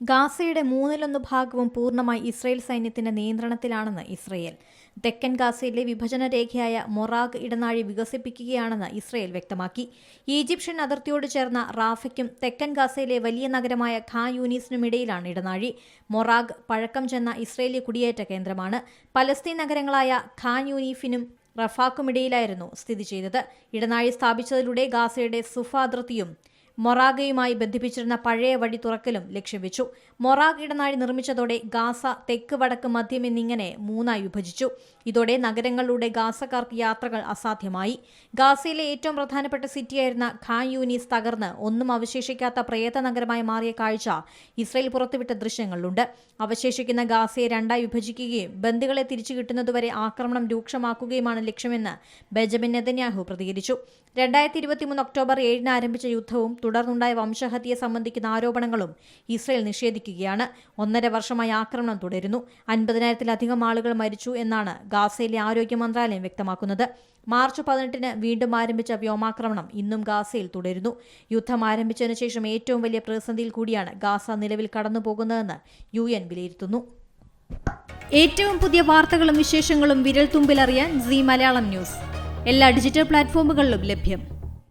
ഗാസയുടെ മൂന്നിലൊന്ന് ഭാഗവും പൂർണമായി ഇസ്രയേൽ സൈന്യത്തിന്റെ നിയന്ത്രണത്തിലാണെന്ന് ഇസ്രയേൽ. തെക്കൻ ഗാസയിലെ വിഭജന രേഖയായ മൊറാഗ് ഇടനാഴി വികസിപ്പിക്കുകയാണെന്ന് ഇസ്രയേൽ വ്യക്തമാക്കി. ഈജിപ്ഷ്യൻ അതിർത്തിയോട് ചേർന്ന റാഫയ്ക്കും തെക്കൻ ഗാസയിലെ വലിയ നഗരമായ ഖാ യൂനീസിനുമിടയിലാണ് ഇടനാഴി. മൊറാഗ് പഴക്കം ചെന്ന ഇസ്രയേലി കുടിയേറ്റ കേന്ദ്രമാണ്. പലസ്തീൻ നഗരങ്ങളായ ഖാൻ യൂനീഫിനും റഫാക്കുമിടയിലായിരുന്നു സ്ഥിതി ചെയ്തത്. ഇടനാഴി സ്ഥാപിച്ചതിലൂടെ ഗാസയുടെ സുഫ അതിർത്തിയും മൊറാഗയുമായി ബന്ധിപ്പിച്ചിരുന്ന പഴയ വഴി തുറക്കലും ലക്ഷ്യം വെച്ചു. മൊറാഗ് ഇടനാഴി നിർമ്മിച്ചതോടെ ഗാസ തെക്ക് വടക്ക് മധ്യം എന്നിങ്ങനെ മൂന്നായി വിഭജിച്ചു. ഇതോടെ നഗരങ്ങളിലൂടെ ഗാസക്കാർക്ക് യാത്രകൾ അസാധ്യമായി. ഗാസയിലെ ഏറ്റവും പ്രധാനപ്പെട്ട സിറ്റിയായിരുന്ന ഖാൻ യൂനീസ് തകർന്ന് ഒന്നും അവശേഷിക്കാത്ത പ്രേത നഗരമായി മാറിയ കാഴ്ച ഇസ്രയേൽ പുറത്തുവിട്ട ദൃശ്യങ്ങളിലുണ്ട്. അവശേഷിക്കുന്ന ഗാസയെ രണ്ടായി വിഭജിക്കുകയും ബന്ദികളെ തിരിച്ചു കിട്ടുന്നതുവരെ ആക്രമണം രൂക്ഷമാക്കുകയുമാണ് ലക്ഷ്യമെന്ന് ബെഞ്ചമിൻ നെതന്യാഹു പ്രതികരിച്ചു. രണ്ടായിരത്തി ഇരുപത്തിമൂന്ന് ഒക്ടോബർ ഏഴിന് ആരംഭിച്ച യുദ്ധവും തുടർന്നുണ്ടായ വംശഹത്യയെ സംബന്ധിക്കുന്ന ആരോപണങ്ങളും ഇസ്രയേൽ നിഷേധിക്കുകയാണ്. ഒന്നര വർഷമായി ആക്രമണം തുടരുന്നു. അൻപതിനായിരത്തിലധികം ആളുകൾ മരിച്ചു എന്നാണ് ഗാസയിലെ ആരോഗ്യ മന്ത്രാലയം വ്യക്തമാക്കുന്നത്. മാർച്ച് പതിനെട്ടിന് വീണ്ടും ആരംഭിച്ച വ്യോമാക്രമണം ഇന്നും ഗാസയിൽ തുടരുന്നു. യുദ്ധം ആരംഭിച്ചതിനു ശേഷം ഏറ്റവും വലിയ പ്രതിസന്ധിയിൽ കൂടിയാണ് ഗാസ നിലവിൽ കടന്നുപോകുന്നതെന്ന് യു എൻ വിലയിരുത്തുന്നു. ഏറ്റവും പുതിയ വാർത്തകളും വിശേഷങ്ങളും വിരൽ തുമ്പിലറിയാൻ സി മലയാളം ന്യൂസ്. എല്ലാ ഡിജിറ്റൽ പ്ലാറ്റ്ഫോമുകളിലും ലഭ്യം.